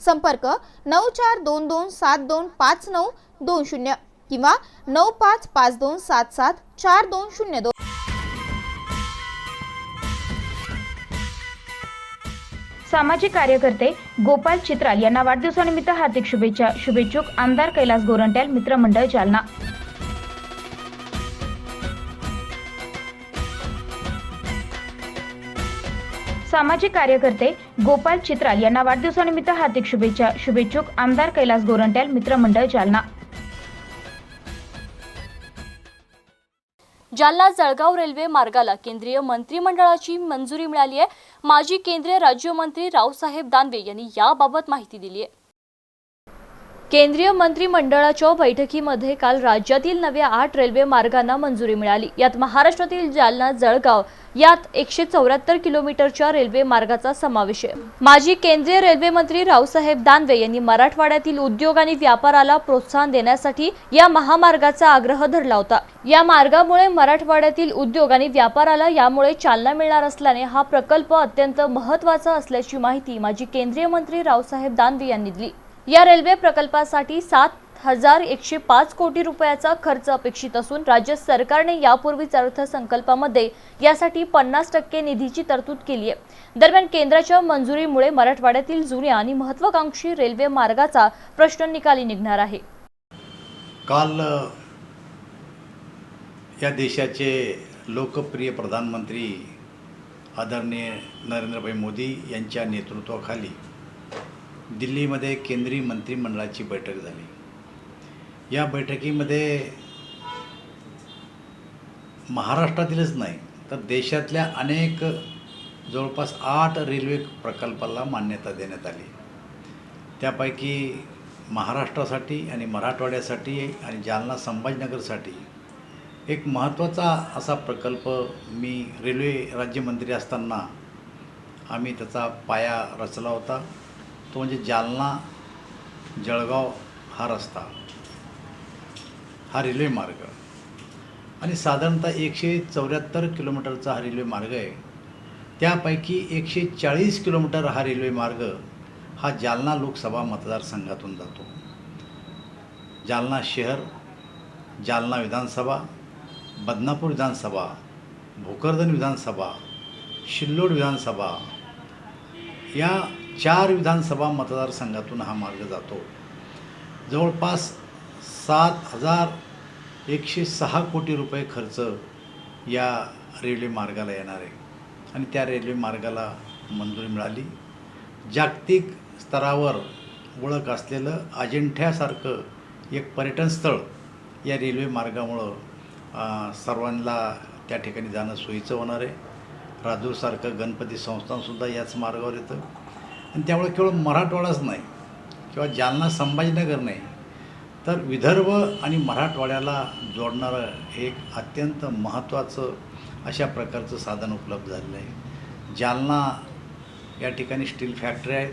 संपर्क नऊ चार दोन दोन सात दोन पाच नऊ दोन शून्य किंवा नऊ पाच पाच दोन सात सात चार दोन शून्य दोन. सामाजिक कार्यकर्ते गोपाल चित्राल यांना वाढदिवसानिमित्त हार्दिक शुभेच्छा शुभेच्छुक आमदार कैलास गोरंट्याल मित्रमंडळ जालना. सामाजिक कार्यकर्ते गोपाल चित्राल यांना वाढदिवसानिमित्त हार्दिक शुभेच्छा शुभेच्छुक. आमदार कैलास गोरंट्याल मित्रमंडळ जालना. जालना जळगाव रेल्वे मार्गाला केंद्रीय मंत्रिमंडळाची मंजुरी मिळाली आहे. माजी केंद्रीय राज्यमंत्री रावसाहेब दानवे यांनी याबाबत माहिती दिली आहे. केंद्रीय मंत्रिमंडळाच्या बैठकीमध्ये काल राज्यातील नव्या आठ रेल्वे मार्गांना मंजुरी मिळाली. यात महाराष्ट्रातील जालना जळगाव यात एकशे चौऱ्याहत्तर किलोमीटरच्या रेल्वे मार्गाचा समावेश आहे. माजी केंद्रीय रेल्वे मंत्री रावसाहेब दानवे यांनी मराठवाड्यातील उद्योग आणि व्यापाराला प्रोत्साहन देण्यासाठी या महामार्गाचा आग्रह धरला होता. या मार्गामुळे मराठवाड्यातील उद्योग आणि व्यापाराला यामुळे चालना मिळणार असल्याने हा प्रकल्प अत्यंत महत्त्वाचा असल्याची माहिती माजी केंद्रीय मंत्री रावसाहेब दानवे यांनी दिली. या रेल्वे प्रकल्पासाठी सात हजार एकशे पाच कोटी रुपयाचा खर्च अपेक्षित असून राज्य सरकारने यापूर्वीच अर्थसंकल्पामध्ये यासाठी पन्नास टक्के निधीची तरतूद केली आहे. दरम्यान केंद्राच्या मंजुरीमुळे मराठवाड्यातील जुन्या आणि महत्वाकांक्षी रेल्वे मार्गाचा प्रश्न निकाली निघणार आहे. काल या देशाचे लोकप्रिय प्रधानमंत्री आदरणीय नरेंद्रभाई मोदी यांच्या नेतृत्वाखाली दिल्लीमध्ये केंद्रीय मंत्रिमंडळाची बैठक झाली. या बैठकीमध्ये महाराष्ट्रातीलच नाही तर देशातल्या अनेक जवळपास आठ रेल्वे प्रकल्पाला मान्यता देण्यात आली. त्यापैकी महाराष्ट्रासाठी आणि मराठवाड्यासाठी आणि जालना संभाजीनगरसाठी एक महत्त्वाचा असा प्रकल्प मी रेल्वे राज्यमंत्री असताना आम्ही त्याचा पाया रचला होता. तो म्हणजे जालना जळगाव हा रस्ता. हा रेल्वे मार्ग. आणि साधारणतः एकशे चौऱ्याहत्तर किलोमीटरचा हा रेल्वे मार्ग आहे. त्यापैकी एकशे चाळीस किलोमीटर हा रेल्वे मार्ग हा जालना लोकसभा मतदारसंघातून जातो. जालना शहर जालना विधानसभा बदनापूर विधानसभा भोकरदन विधानसभा शिल्लोड विधानसभा या चार विधानसभा मतदारसंघातून हा मार्ग जातो. जवळपास सात हजार एकशे सहा कोटी रुपये खर्च या रेल्वे मार्गाला येणार आहे. आणि त्या रेल्वे मार्गाला मंजुरी मिळाली. जागतिक स्तरावर ओळख असलेलं अजिंठ्यासारखं एक पर्यटन स्थळ या रेल्वे मार्गामुळं सर्वांना त्या ठिकाणी जाणं सोयीचं होणार आहे. राजूरसारखं गणपती संस्थानसुद्धा याच मार्गावर येतं. आणि त्यामुळे केवळ मराठवाडाच नाही किंवा जालना संभाजीनगर नाही तर विदर्भ आणि मराठवाड्याला जोडणारं एक अत्यंत महत्त्वाचं अशा प्रकारचं साधन उपलब्ध झालेलं आहे. जालना या ठिकाणी स्टील फॅक्टरी आहेत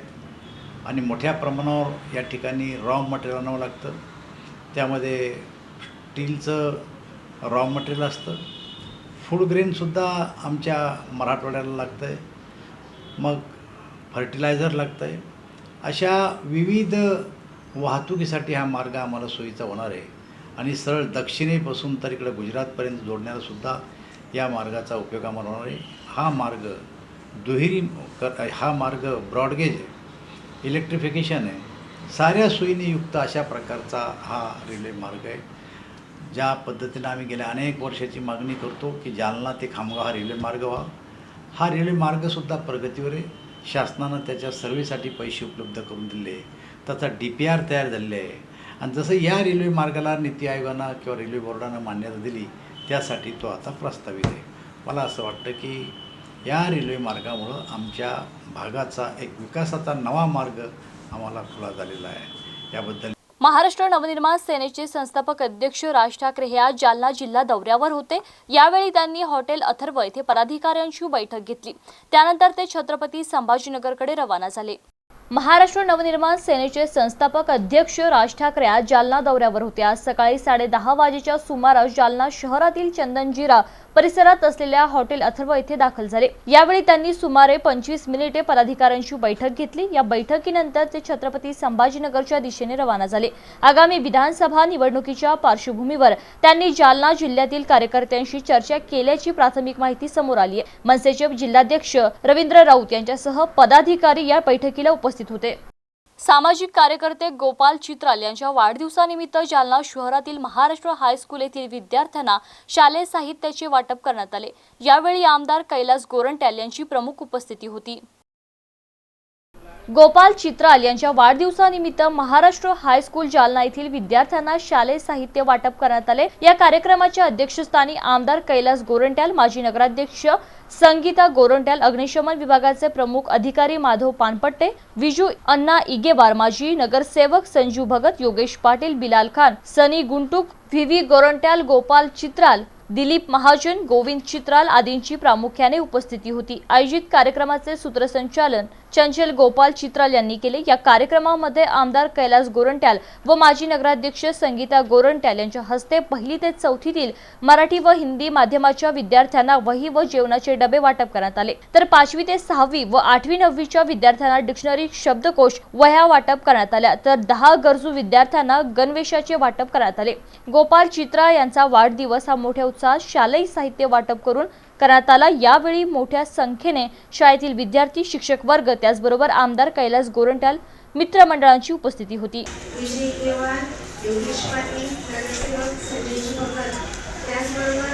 आणि मोठ्या प्रमाणावर या ठिकाणी रॉ मटेरियल आणावं लागतं. त्यामध्ये स्टीलचं रॉ मटेरियल असतं. फूड ग्रेनसुद्धा आमच्या मराठवाड्याला लागतं आहे मग फर्टिलायझर लागतं आहे अशा विविध वाहतुकीसाठी हा मार्ग आम्हाला सोयीचा होणार आहे. आणि सरळ दक्षिणेपासून तर इकडं गुजरातपर्यंत जोडण्यालासुद्धा या मार्गाचा उपयोग आम्हाला होणार आहे. हा मार्ग दुहेरी कर हा मार्ग ब्रॉडगेज आहे. इलेक्ट्रिफिकेशन आहे. साऱ्या सोयीने युक्त अशा प्रकारचा हा रेल्वे मार्ग आहे. ज्या पद्धतीनं आम्ही गेल्या अनेक वर्षाची मागणी करतो की जालना ते खामगाव हा रेल्वे मार्ग व्हा. हा रेल्वे मार्गसुद्धा प्रगतीवर आहे. शासनानं त्याच्या सर्वेसाठी पैसे उपलब्ध करून दिले. त्याचा डी पी आर तयार झालेले आहे. आणि जसं या रेल्वे मार्गाला नीती आयोगानं किंवा रेल्वे बोर्डानं मान्यता दिली त्यासाठी तो आता प्रस्तावित आहे. मला असं वाटतं की या रेल्वे मार्गामुळं आमच्या भागाचा एक विकासाचा नवा मार्ग आम्हाला खुला झालेला आहे. याबद्दल महाराष्ट्र नवनिर्माण सेनेचे संस्थापक अध्यक्ष राज ठाकरे हे आज जालना जिल्हा दौऱ्यावर होते. यावेळी त्यांनी हॉटेल अथर्व येथे पदाधिकाऱ्यांची बैठक घेतली. त्यानंतर ते छत्रपती संभाजीनगरकडे रवाना झाले. महाराष्ट्र नवनिर्माण सेनेचे संस्थापक अध्यक्ष राज ठाकरे आज जालना दौऱ्यावर होते. आज सकाळी साडेदहा वाजेच्या सुमारास जालना शहरातील चंदनजीरा परिसरात असलेल्या हॉटेल अथर्व येथे दाखल झाले. यावेळी त्यांनी सुमारे पंचवीस मिनिटे पदाधिकाऱ्यांची बैठक घेतली. या बैठकीनंतर ते छत्रपती संभाजीनगरच्या दिशेने रवाना झाले. आगामी विधानसभा निवडणुकीच्या पार्श्वभूमीवर त्यांनी जालना जिल्ह्यातील कार्यकर्त्यांशी चर्चा केल्याची प्राथमिक माहिती समोर आली आहे. मनसेचे जिल्हाध्यक्ष रवींद्र राऊत यांच्यासह पदाधिकारी या बैठकीला उपस्थित होते. सामाजिक कार्यकर्ते गोपाल चित्राल यांच्या वाढदिवसानिमित्त जालना शहरातील महाराष्ट्र हायस्कूल येथील विद्यार्थ्यांना शालेय साहित्याचे वाटप करण्यात आले. यावेळी आमदार कैलास गोरंट्याल यांची प्रमुख उपस्थिती होती. गोपाल चित्राल यांच्या वाढदिवसानिमित्त महाराष्ट्र हायस्कूल जालना येथील विद्यार्थ्यांना शालेय साहित्य वाटप करण्यात आले. या कार्यक्रमाच्या अध्यक्षस्थानी आमदार कैलास गोरंट्याल माजी नगराध्यक्ष संगीता गोरंट्याल अग्निशमन विभागाचे प्रमुख अधिकारी माधव पानपट्टे विजू अण्णा इगेवार माजी नगरसेवक संजू भगत योगेश पाटील बिलाल खान सनी गुंटूक व्ही व्ही गोरंट्याल गोपाल चित्राल दिलीप महाजन गोविंद चित्राल आदींची प्रामुख्याने उपस्थिती होती. आयोजित कार्यक्रमाचे सूत्रसंचालन चंचल गोपाल चित्राल यांनी केले. या कार्यक्रमामध्ये आमदार कैलास गोरंट्याल व माजी नगराध्यक्ष संगीता गोरंट्याल यांच्या हस्ते पहिली ते चौथीतील मराठी व हिंदी माध्यमाच्या विद्यार्थ्यांना वही व जेवणाचे डबे वाटप करण्यात आले. तर पाचवी ते सहावी व आठवी नववीच्या विद्यार्थ्यांना डिक्शनरी शब्दकोश वह्या वाटप करण्यात आल्या. तर दहा गरजू विद्यार्थ्यांना गणवेशाचे वाटप करण्यात आले. गोपाल चित्रा यांचा वाढदिवस हा मोठ्या उत्साहात शालेय साहित्य वाटप करून करण्यात आला. यावेळी मोठ्या संख्येने शाळेतील विद्यार्थी शिक्षक वर्ग त्याचबरोबर आमदार कैलास गोरंट्याल मित्रमंडळांची उपस्थिती होती. आणि सर्व योगेश पाटील नगरसेवक संजय भगत त्याचबरोबर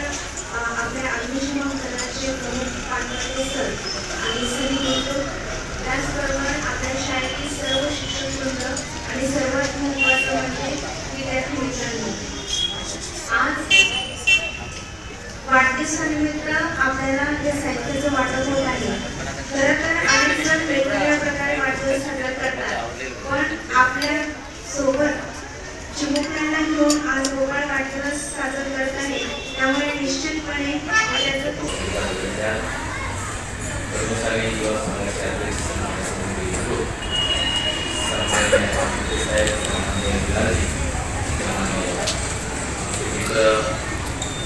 अ, आपल्या अग्निशमन दलाचे प्रमुख पानपट्टे सर आणि सनी गुंतूर त्याचबरोबर आपल्या शाळेतील सर्व शिक्षक वृंद आणि सर्वात महत्त्वाचं म्हणजे विद्यार्थी मित्रांनो आज वाढदिवसानिमित्त आपल्याला या साहित्याचं वाटप होत आहे. खरं तर अनेक जण वेगवेगळ्या प्रकारे वाढदिवस साजरा करतात. पण आपल्यासोबत चिमुकल्यांना घेऊन आज गोपाळ वाढदिवस साजरा करत आहे. त्यामुळे निश्चितपणे त्याचं खूप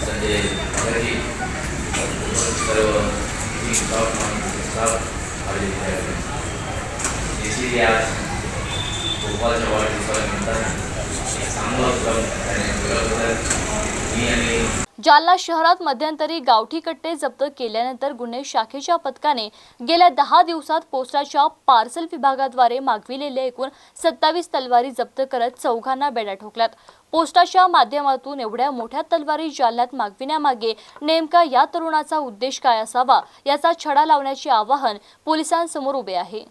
संजय बागजी सर्व मी स्टाफ माणूस स्टाफ आले विद्यार्थी जेसीबी आज गोपाळच्या वाढदिवसाला म्हणतात एक चांगलं उपक्रम त्याने केल्याबद्दल मी आणि जालना शहरात मध्यंतरी गावठी कट्टे जप्त केल्यानंतर गुन्हे शाखेच्या पथकाने गेल्या दहा दिवसात पोस्टाच्या पार्सल विभागाद्वारे मागविलेल्या एकूण सत्तावीस तलवारी जप्त करत चौघांना बेड्या ठोकल्यात. पोस्टाच्या माध्यमातून एवढ्या मोठ्या तलवारी जालन्यात मागविण्यामागे नेमका या तरुणाचा उद्देश काय असावा याचा छडा लावण्याचे आवाहन पोलिसांसमोर उभे आहे.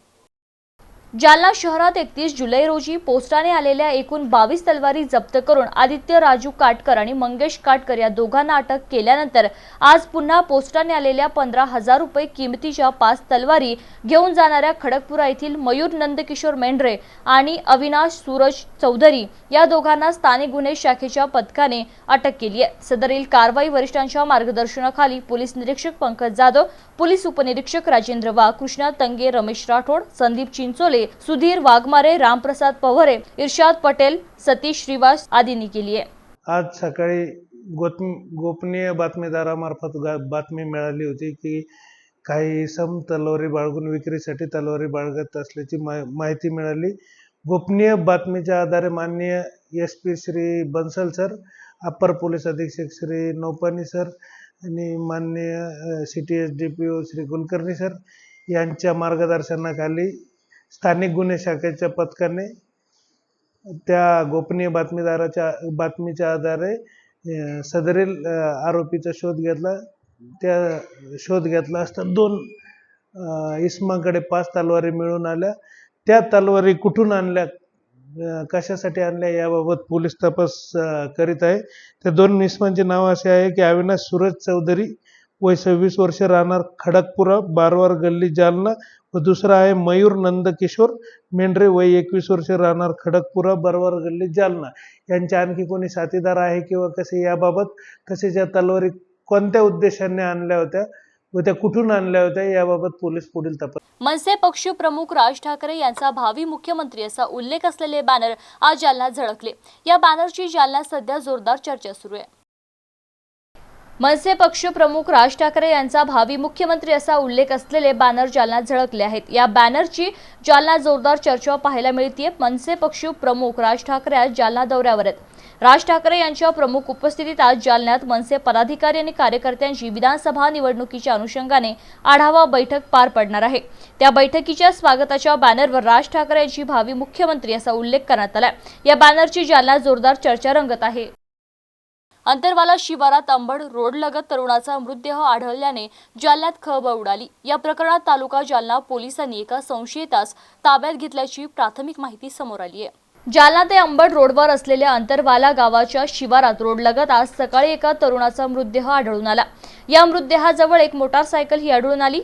जालना शहरात एकतीस जुलै रोजी पोस्टाने आलेल्या एकूण बावीस तलवारी जप्त करून आदित्य राजू काटकर आणि मंगेश काटकर या दोघांना अटक केल्यानंतर आज पुन्हा पोस्टाने आलेल्या पंधरा हजार रुपये किमतीच्या पाच तलवारी घेऊन जाणाऱ्या खडकपुरा येथील मयूर नंदकिशोर मेंढरे आणि अविनाश सूरज चौधरी या दोघांना स्थानिक गुन्हे शाखेच्या पथकाने अटक केली आहे. सदरील कारवाई वरिष्ठांच्या मार्गदर्शनाखाली पोलीस निरीक्षक पंकज जाधव पोलीस उपनिरीक्षक राजेंद्र वाघ कृष्णा तंगे रमेश राठोड संदीप चिंचोले सुधीर वाघमारे रामप्रसाद पवारे इर्शाद पटेल सतीश श्रीवास आदींनी केली आहे. आज सकाळी गोपनीय बातमीदारामार्फत बातमी मिळाली होती की काही सम तलवारी बाळगून विक्रीसाठी तलवारी बाळगत असल्याची मा माहिती मिळाली. गोपनीय बातमीच्या आधारे माननीय S P Shri Bansal sir upper police अधीक्षक श्री नौपानी सर आणि माननीय C T S D P O Shri Kulkarni sir यांच्या मार्गदर्शनाखाली स्थानिक गुन्हे शाखेच्या पथकाने त्या गोपनीय बातमीदाराच्या बातमीच्या आधारे सदरील आरोपीचा शोध घेतला. त्या शोध घेतला असता दोन इस्माकडे पाच तलवारी मिळून आल्या. त्या तलवारी कुठून आणल्या कशासाठी आणल्या याबाबत पोलीस तपास करीत आहे. त्या दोन इसमांचे नाव असे आहे की अविनाश सूरज चौधरी वय सव्वीस वर्ष राहणार खडकपुरा बारवार गल्ली जालना व दुसरा आहे मयूर नंदकिशोर. मेंढरे वय एकवीस वर्ष राहणार खडकपुरा बरवार गल्ली जालना. यांचे आणखी कोणी साथीदार आहे किंवा कसे याबाबत तसेच या तलवारी कोणत्या उद्देशाने आणल्या होत्या व त्या कुठून आणल्या होत्या याबाबत पोलीस पुढील तपास मनसे पक्ष प्रमुख राज ठाकरे यांचा भावी मुख्यमंत्री असा उल्लेख असलेले बॅनर आज जालना झळकले. या बॅनरची जालना सध्या जोरदार चर्चा सुरू आहे. मनसे पक्ष प्रमुख राज ठाकरे यांचा भावी मुख्यमंत्री असा उल्लेख असलेले बॅनर जालन्यात झळकले आहेत. या बॅनरची जालना जोरदार चर्चा पाहायला मिळते मनसे पक्ष प्रमुख राज ठाकरे आज जालना दौऱ्यावर आहेत. राज ठाकरे यांच्या प्रमुख उपस्थितीत आज जालन्यात मनसे पदाधिकारी आणि कार्यकर्त्यांची विधानसभा निवडणुकीच्या अनुषंगाने आढावा बैठक पार पडणार आहे. त्या बैठकीच्या स्वागताच्या बॅनरवर राज ठाकरे यांची भावी मुख्यमंत्री असा उल्लेख करण्यात आला या बॅनरची जालना जोरदार चर्चा रंगत आहे. अंतरवाला शिवारात अंबड रोडलगत तरुणाचा मृतदेह आढळल्याने जालन्यात खळबळ उडाली. या प्रकरणात तालुका जालना पोलिसांनी एका संशयितास ताब्यात घेतल्याची प्राथमिक माहिती समोर आली आहे. जालना ते अंबड रोडवर असलेल्या अंतरवाला गावाच्या शिवारात रोडलगत आज सकाळी एका तरुणाचा मृतदेह आढळून आला. या मृतदेहाजवळ एक मोटारसायकल ही आढळून आली.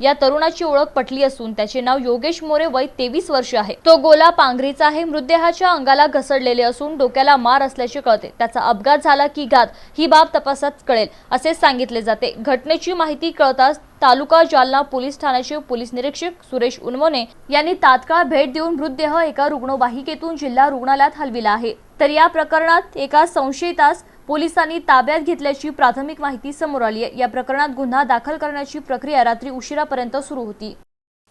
या तरुणाची ओळख पटली असून त्याचे नाव योगेश मोरे वय तेवीस वर्ष आहे. तो गोला पांघरीचा आहे. मृतदेहाच्या अंगाला घसरलेले असून डोक्याला मार असल्याचे कळते. त्याचा अपघात झाला की घात. ही बाब तपासात कळेल असे सांगितले जाते. घटनेची माहिती कळताच तालुका जालना पोलीस ठाण्याचे पोलीस निरीक्षक सुरेश उनवणे यांनी तात्काळ भेट देऊन मृतदेह एका रुग्णवाहिकेतून जिल्हा रुग्णालयात हलविला आहे. तर या प्रकरणात एका संशयितास पोलिसांनी ताब्यात घेतल्याची प्राथमिक माहिती समोर आली आहे. या प्रकरणात गुन्हा दाखल करण्याची प्रक्रिया रात्री उशिरापर्यंत सुरू होती.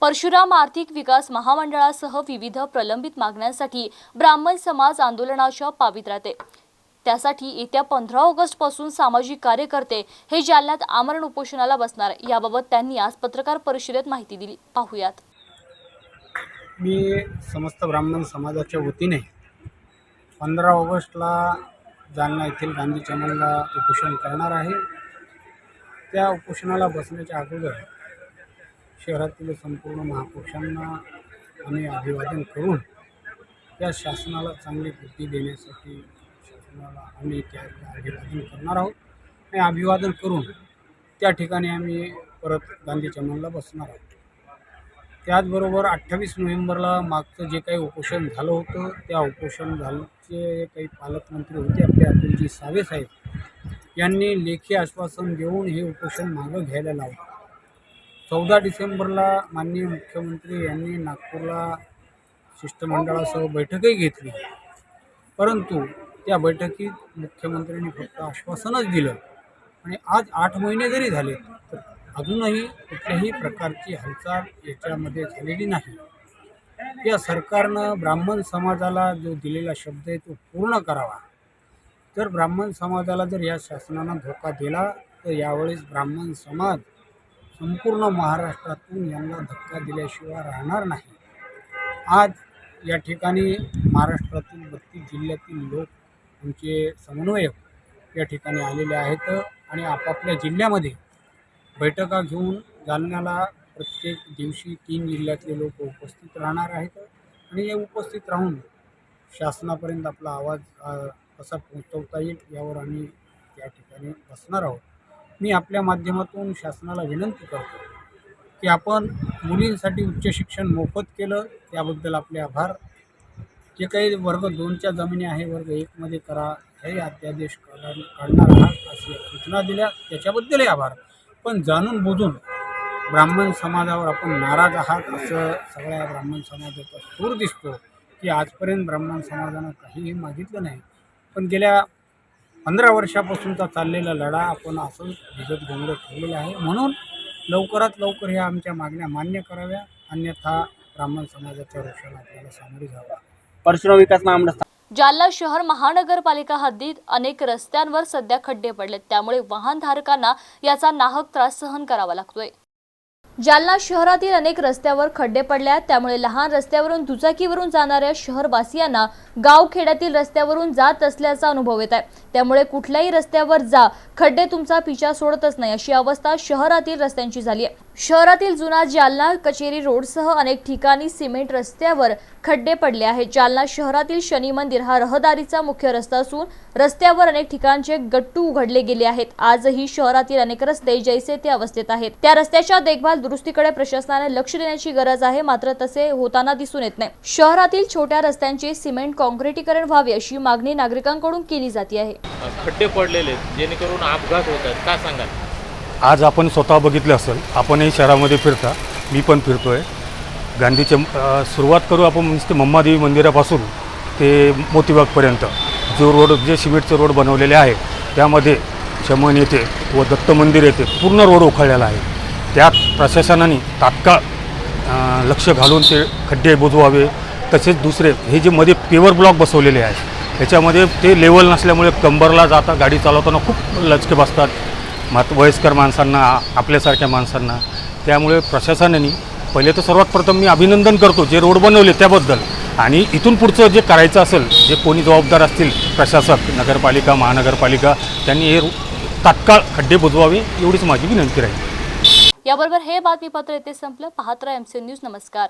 परशुराम आर्थिक विकास महामंडळासह विविध प्रलंबित मागण्यांसाठी ब्राह्मण समाज आंदोलनाच्या पावित्र्यात आहे. त्यासाठी येत्या पंधरा ऑगस्टपासून सामाजिक कार्यकर्ते हे जालन्यात आमरण उपोषणाला बसणार. याबाबत त्यांनी आज पत्रकार परिषदेत माहिती दिली. पाहूयात. मी समस्त ब्राह्मण समाजाच्या वतीने पंधरा ऑगस्टला जालना येथील गांधी चॅनलला उपोषण करणार आहे. त्या उपोषणाला बसण्याच्या अगोदर शहरातील संपूर्ण महापुरुषांना आम्ही अभिवादन करून त्या शासनाला चांगली बुद्धी देण्यासाठी शासनाला आम्ही त्या अभिवादन करणार आहोत. आणि अभिवादन करून त्या ठिकाणी आम्ही परत गांधी चमनला बसणार आहोत. त्याचबरोबर अठ्ठावीस नोव्हेंबरला मागचं जे काही उपोषण झालं होतं त्या उपोषण झालचे काही पालकमंत्री होते आपले अतुलजी सावे साहेब यांनी लेखी आश्वासन देऊन हे उपोषण मागं घ्यायला लावलं. चौदा डिसेंबरला माननीय मुख्यमंत्री यांनी नागपूरला शिष्टमंडळासह बैठकही घेतली. परंतु त्या बैठकीत मुख्यमंत्र्यांनी फक्त आश्वासनच दिलं. आणि आज आठ महिने जरी झाले तर अजूनही कुठल्याही प्रकारची हालचाल याच्यामध्ये झालेली नाही. या सरकारनं ब्राह्मण समाजाला जो दिलेला शब्द आहे तो पूर्ण करावा. जर ब्राह्मण समाजाला जर या शासनानं धोका दिला तर यावेळेस ब्राह्मण समाज संपूर्ण महाराष्ट्रातून यांना धक्का दिल्याशिवाय राहणार नाही. आज या ठिकाणी महाराष्ट्रातील बत्तीस जिल्ह्यातील लोक आमचे समन्वयक या ठिकाणी आलेले आहेत आणि आपापल्या जिल्ह्यामध्ये बैठका घेऊन जालन्याला प्रत्येक दिवशी तीन जिल्ह्यातले लोक उपस्थित राहणार आहेत आणि हे उपस्थित राहून शासनापर्यंत आपला आवाज कसा पोहोचवता येईल यावर आम्ही त्या ठिकाणी बसणार आहोत. मी आपल्या माध्यमातून शासनाला विनंती करतो की आपण मुलींसाठी उच्च शिक्षण मोफत केलं त्याबद्दल आपले आभार. जे काही वर्ग दोनच्या जमिनी आहे वर्ग एकमध्ये करा हे अध्यादेश काढणार आहात अशी सूचना दिल्या. त्याच्याबद्दलही आभार. पण जाणून बुजून ब्राह्मण समाजावर आपण नाराज आहात असं सगळ्या ब्राह्मण समाजाचा सूर दिसतो की आजपर्यंत ब्राह्मण समाजानं काहीही मागितलं नाही. पण गेल्या पंधरा वर्षापासूनचा चाललेला लढा आपण असंच भिजत गोंगडं ठेवलेला आहे. म्हणून लवकरात लवकर ह्या आमच्या मागण्या मान्य कराव्या. अन्यथा ब्राह्मण समाजाच्या रोषाला आपल्याला सामोरे जावं परशुराम विकास महामंडळ जालना शहर महानगरपालिका हद्दीत अनेक रस्त्यांवर सध्या खड्डे पडलेत. त्यामुळे वाहनधारकांना याचा नाहक त्रास सहन करावा लागतोय. जालना शहरातील अनेक रस्त्यावर खड्डे पडले आहेत त्यामुळे लहान रस्त्यावरून दुचाकीवरून जाणाऱ्या शहरवासियांना गावखेड्यातील रस्त्यावरून जात असल्याचा अनुभव येत आहे. त्यामुळे कुठल्याही रस्त्यावर जा खड्डे तुमचा पिछा सोडतच नाही अशी अवस्था शहरातील रस्त्यांची झाली आहे. शहरातील जुना जालना कचेरी रोडसह अनेक ठिकाणी सिमेंट रस्त्यावर खड्डे पडले आहेत. जालना शहरातील शनी मंदिर हा रहदारीचा मुख्य रस्ता असून रस्त्यावर अनेक ठिकाणचे गट्टू उघडले गेले आहेत. आजही शहरातील अनेक रस्ते जैसे ते अवस्थेत आहेत. त्या रस्त्याच्या देखभाल दुरुस्तीकडे प्रशासनाने लक्ष देण्याची गरज आहे मात्र तसे होताना दिसून येत नाही. शहरातील छोट्या रस्त्यांचे सिमेंट कॉन्क्रिटीकरण व्हावे अशी मागणी नागरिकांकडून केली जाते आहे. खड्डे पडलेले जेणेकरून अपघात होतात का सांगाल? आज आपण स्वतः बघितलं असेल आपणही शहरामध्ये फिरता मी पण फिरतो आहे गांधीचे सुरुवात करू आपण म्हणजे मम्मादेवी मंदिरापासून ते मोतीबागपर्यंत. जो रोड जे सिमेंटचे रोड बनवलेले आहे त्यामध्ये शमन येथे व दत्त मंदिर येथे पूर्ण रोड उखळलेला आहे. त्यात प्रशासनाने तात्काळ लक्ष घालून ते खड्डे बुजवावे तसेच दुसरे हे जे मध्ये पेवर ब्लॉक बसवलेले आहे त्याच्यामध्ये ते लेवल नसल्यामुळे कंबरला जाता गाडी चालवताना खूप लचके बसतात. मात वयस्कर माणसांना आपल्यासारख्या माणसांना. त्यामुळे प्रशासनाने पहिले तर सर्वात प्रथम मी अभिनंदन करतो जे रोड बनवले त्याबद्दल. आणि इथून पुढचं जे करायचं असेल जे कोणी जबाबदार असतील प्रशासक नगरपालिका महानगरपालिका त्यांनी हे तात्काळ खड्डे बुजवावे एवढीच माझी विनंती राहील. याबरोबर हे बातमीपत्र येथे संपलं. पाहत राहा एमसी न्यूज नमस्कार.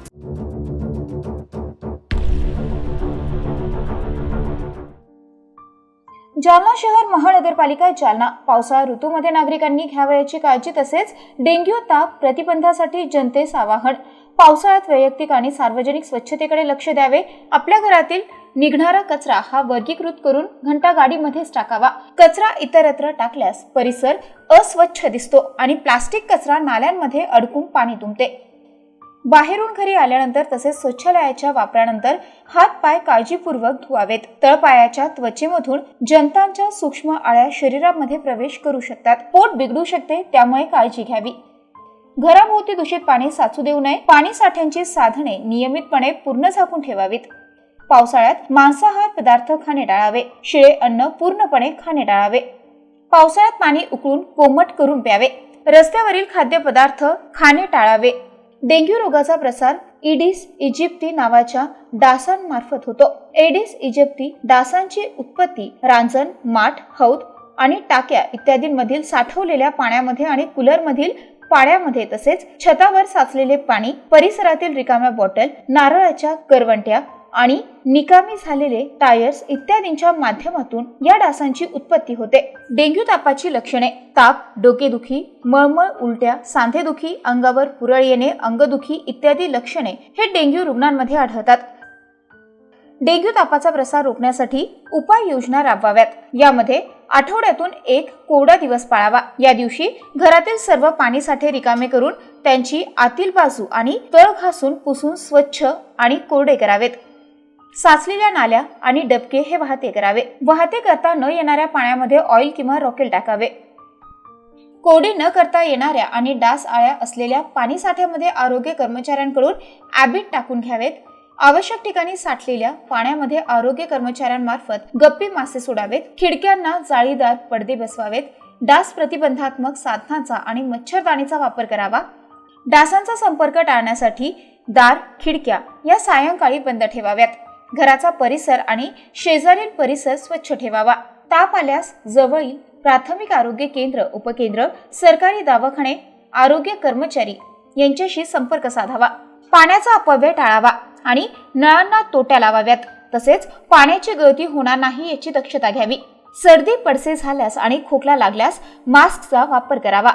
जालना शहर महानगरपालिका जालना. पावसाळा ऋतूमध्ये नागरिकांनी घ्यावयाची काळजी तसेच डेंग्यू ताप प्रतिबंधासाठी जनतेस आवाहन. पावसाळ्यात वैयक्तिक आणि सार्वजनिक स्वच्छतेकडे लक्ष द्यावे. आपल्या घरातील निघणारा कचरा हा वर्गीकृत करून घंटा गाडीमध्येच टाकावा. कचरा इतरत्र टाकल्यास परिसर अस्वच्छ दिसतो आणि प्लास्टिक कचरा नाल्यांमध्ये अडकून पाणी तुंबते बाहेरून घरी आल्यानंतर तसेच स्वच्छालयाच्या वापरानंतर हात पाय काळजीपूर्वक धुवावेत. तळपायाच्या त्वचेमधून जंतांच्या सूक्ष्म आळ्या शरीरामध्ये प्रवेश करू शकतात. पोट बिघडू शकते त्यामुळे काळजी घ्यावी. घराभोवती दूषित पाणी साचू देऊ नये. पाणी साठ्यांची साधने नियमितपणे पूर्ण झाकून ठेवावीत. पावसाळ्यात मांसाहार पदार्थ खाणे टाळावे. शिळे अन्न पूर्णपणे खाणे टाळावे. पावसाळ्यात पाणी उकळून कोमट करून प्यावे. रस्त्यावरील खाद्यपदार्थ खाणे टाळावे. डेंग्यू रोगाचा प्रसार इडिस इजिप्ती नावाच्या डासांमार्फत होतो. एडिस इजिप्ती डासांची उत्पत्ती रांजण माठ हौद आणि टाक्या इत्यादींमधील साठवलेल्या पाण्यामध्ये आणि कूलरमधील पाण्यामध्ये तसेच छतावर साचलेले पाणी परिसरातील रिकाम्या बॉटल नारळाच्या करवंट्या आणि निकामी झालेले टायर्स इत्यादींच्या माध्यमातून या डासांची उत्पत्ती होते. डेंग्यू तापाची लक्षणे ताप डोकेदुखी मळमळ उलट्या सांधेदुखी अंगावर पुरळ येणे अंगदुखी इत्यादी लक्षणे हे डेंग्यू रुग्णांमध्ये आढळतात. डेंग्यू तापाचा प्रसार रोखण्यासाठी उपाययोजना राबवाव्यात. यामध्ये आठवड्यातून एक कोरडा दिवस पाळावा. या दिवशी घरातील सर्व पाणीसाठे रिकामे करून त्यांची आतील बाजू आणि तळ घासून पुसून स्वच्छ आणि कोरडे करावेत. साचलेल्या नाल्या आणि डबके हे वाहते करावे. वाहते करता न येणाऱ्या पाण्यामध्ये ऑइल किंवा रॉकेल टाकावे. कोरडे न करता येणाऱ्या आणि डास आळ्या असलेल्या पाणीसाठ्यामध्ये आरोग्य कर्मचाऱ्यांकडून ॲबिट टाकून घ्यावेत. आवश्यक ठिकाणी साठलेल्या पाण्यामध्ये आरोग्य कर्मचाऱ्यांमार्फत गप्पी मासे सोडावेत. खिडक्यांना जाळीदार पडदे बसवावेत. डास प्रतिबंधात्मक साधनांचा आणि मच्छरदाणीचा वापर करावा. डासांचा संपर्क टाळण्यासाठी दार खिडक्या या सायंकाळी बंद ठेवाव्यात. घराचा परिसर आणि शेजारील परिसर स्वच्छ ठेवावा. ताप आल्यास जवळील प्राथमिक आरोग्य केंद्र उपकेंद्र सरकारी दवाखाने आरोग्य कर्मचारी यांच्याशी संपर्क साधावा. पाण्याचा अपव्यय टाळावा आणि नळांना तोट्या लावाव्यात. तसेच पाण्याची गळती होणार नाही याची दक्षता घ्यावी. सर्दी पडसे झाल्यास आणि खोकला लागल्यास मास्कचा वापर करावा.